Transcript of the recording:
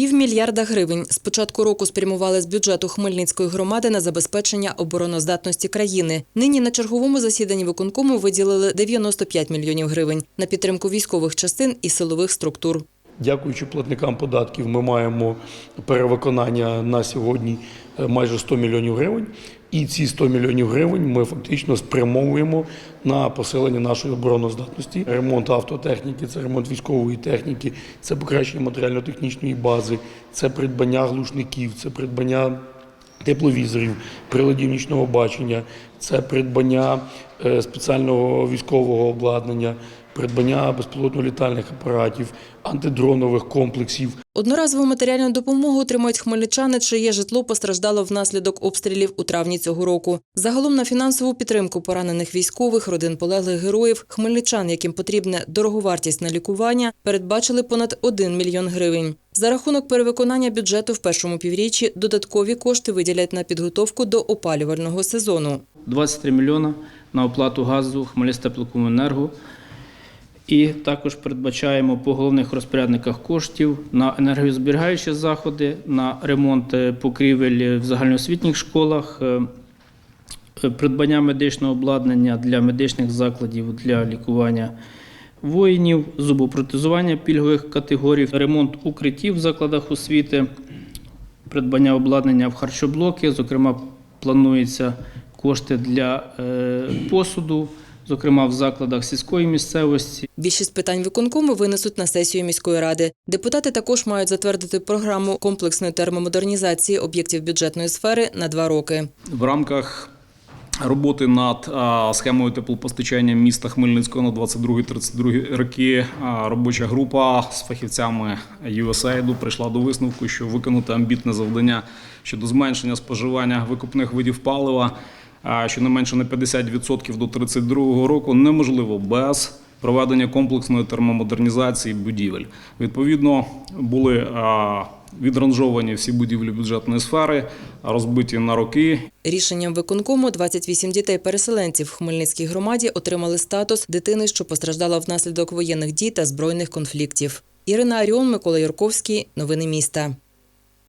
Півмільярда гривень з початку року спрямували з бюджету Хмельницької громади на забезпечення обороноздатності країни. Нині на черговому засіданні виконкому виділили 95 мільйонів гривень на підтримку військових частин і силових структур. Дякуючи платникам податків, ми маємо перевиконання на сьогодні е, майже 100 мільйонів гривень. І ці 100 мільйонів гривень ми фактично спрямовуємо на посилення нашої обороноздатності. Ремонт автотехніки, це ремонт військової техніки, це покращення матеріально-технічної бази, це придбання глушників, це придбання тепловізорів, приладів нічного бачення, це придбання е, спеціального військового обладнання, придбання безпілотно-літальних апаратів, антидронових комплексів. Одноразову матеріальну допомогу отримують хмельничани, чиє житло постраждало внаслідок обстрілів у травні цього року. Загалом на фінансову підтримку поранених військових, родин полеглих героїв, хмельничан, яким потрібне дороговартісне лікування, передбачили понад 1 мільйон гривень. За рахунок перевиконання бюджету в першому півріччі додаткові кошти виділять на підготовку до опалювального сезону. 23 мільйона на оплату газу Хмельництеплокомуненерго. І також передбачаємо по головних розпорядниках коштів на енергозберігаючі заходи, на ремонт е, покрівель в загальноосвітніх школах, е, е, придбання медичного обладнання для медичних закладів для лікування воїнів, зубопротезування пільгових категорій, ремонт укриттів в закладах освіти, придбання обладнання в харчоблоки. Зокрема, планується кошти для е, посуду, зокрема в закладах сільської місцевості. Більшість питань виконкому винесуть на сесію міської ради. Депутати також мають затвердити програму комплексної термомодернізації об'єктів бюджетної сфери на два роки. В рамках роботи над схемою теплопостачання міста Хмельницького на 22-32 роки робоча група з фахівцями USAID прийшла до висновку, що виконати амбітне завдання щодо зменшення споживання викупних видів палива, а, щонайменше на 50% до 32 року, неможливо без проведення комплексної термомодернізації будівель. Відповідно, були відранжовані всі будівлі бюджетної сфери, розбиті на роки Рішенням виконкому 28 дітей-переселенців в Хмельницькій громаді отримали статус дитини, що постраждала внаслідок воєнних дій та збройних конфліктів. Ірина Аріон, Микола Юрковський. Новини міста.